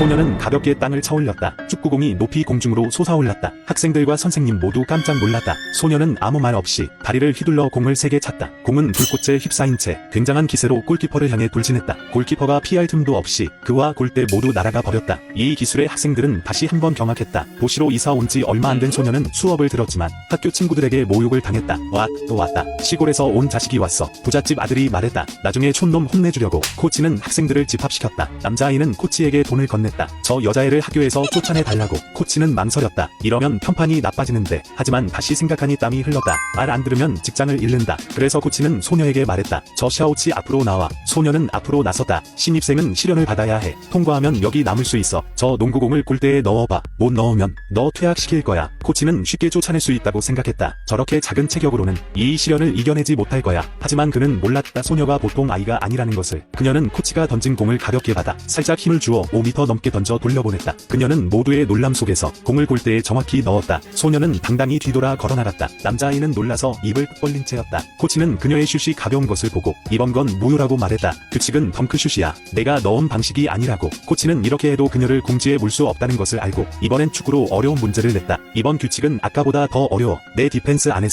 소녀는 가볍게 땅을 쳐올렸다. 축구공이 높이 공중으로 솟아올랐다. 학생들과 선생님 모두 깜짝 놀랐다. 소녀는 아무 말 없이 다리를 휘둘러 공을 세게 찼다. 공은 불꽃에 휩싸인 채 굉장한 기세로 골키퍼를 향해 돌진했다. 골키퍼가 피할 틈도 없이 그와 골대 모두 날아가 버렸다. 이 기술에 학생들은 다시 한번 경악했다. 도시로 이사 온 지 얼마 안 된 소녀는 수업을 들었지만 학교 친구들에게 모욕을 당했다. 와, 또 왔다. 시골에서 온 자식이 왔어. 부잣집 아들이 말했다. 나중에 촌놈 혼내주려고 코치는 학생들을 집합시켰다. 남자아이는 코치에게 돈을 건넸다. 저 여자애를 학교에서 쫓아내 달라고. 코치는 망설였다. 이러면 편판이 나빠지는데. 하지만 다시 생각하니 땀이 흘렀다. 말 안 들으면 직장을 잃는다. 그래서 코치는 소녀에게 말했다. 저 샤오치 앞으로 나와. 소녀는 앞으로 나섰다. 신입생은 시련을 받아야 해. 통과하면 여기 남을 수 있어. 저 농구공을 골대에 넣어봐. 못 넣으면 너 퇴학시킬 거야. 코치는 쉽게 쫓아낼 수 있다고 생각했다. 저렇게 작은 체격으로는 이 시련을 이겨내지 못할 거야. 하지만 그는 몰랐다. 소녀가 보통 아이가 아니라는 것을. 그녀는 코치가 던진 공을 가볍게 받아 살짝 힘을 주어 5m 넘게 던져 돌려보냈다. 그녀는 모두의 놀람 속에서 공을 골대에 정확히 넣었다. 소녀는 당당히 뒤돌아 걸어 나갔다. 남자아이는 놀라서 입을 벌린 채였다. 코치는 그녀의 슛이 가벼운 것을 보고 이번 건 무효라고 말했다. 규칙은 덩크슛이야. 내가 넣은 방식이 아니라고. 코치는 이렇게 해도 그녀를 공지에 물 수 없다는 것을 알고 이번엔 축구로 어려운 문제를 냈다. 이번 규칙은 아까보다 더 어려워. 내 디펜스 안에서